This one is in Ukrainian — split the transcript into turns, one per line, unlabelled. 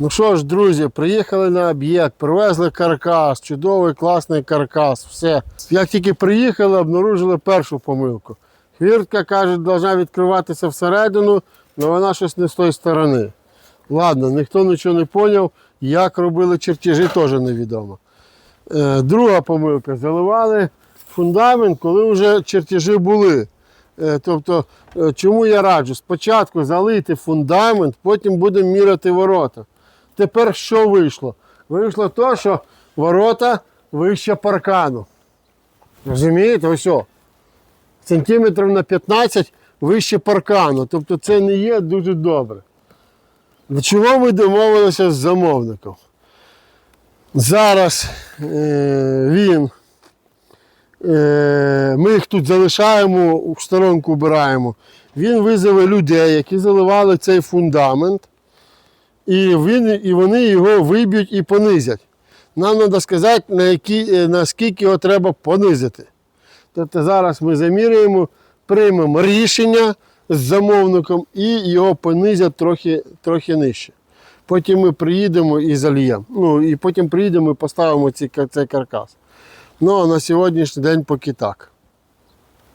Ну що ж, друзі, приїхали на об'єкт, привезли каркас, чудовий, класний каркас. Все. Як тільки приїхали, обнаружили першу помилку. Хвіртка, каже, повинна відкриватися всередину, але вона щось не з тої сторони. Ладно, ніхто нічого не зрозумів, як робили чертежі, теж невідомо. Е, друга помилка. Заливали фундамент, коли вже чертежі були. Е, Тобто, е, чому я раджу? Спочатку залити фундамент, потім будемо міряти ворота. Тепер що вийшло? Вийшло те, що ворота вище паркану. Розумієте? Ось. Сантиметрів на 15 вище паркану. Тобто це не є дуже добре. До чого ми домовилися з замовником? Зараз е, він Е, ми їх тут залишаємо, в сторонку убираємо. Він визове людей, які заливали цей фундамент, і, він, і вони його виб'ють і понизять. Нам треба сказати, на які, е, наскільки його треба понизити. Тобто зараз ми замірюємо, приймемо рішення з замовником і його понизять трохи, трохи нижче. Потім ми приїдемо і зальємо. Ну, і потім приїдемо і поставимо ці, цей каркас. Ну а на сьогоднішній день поки так.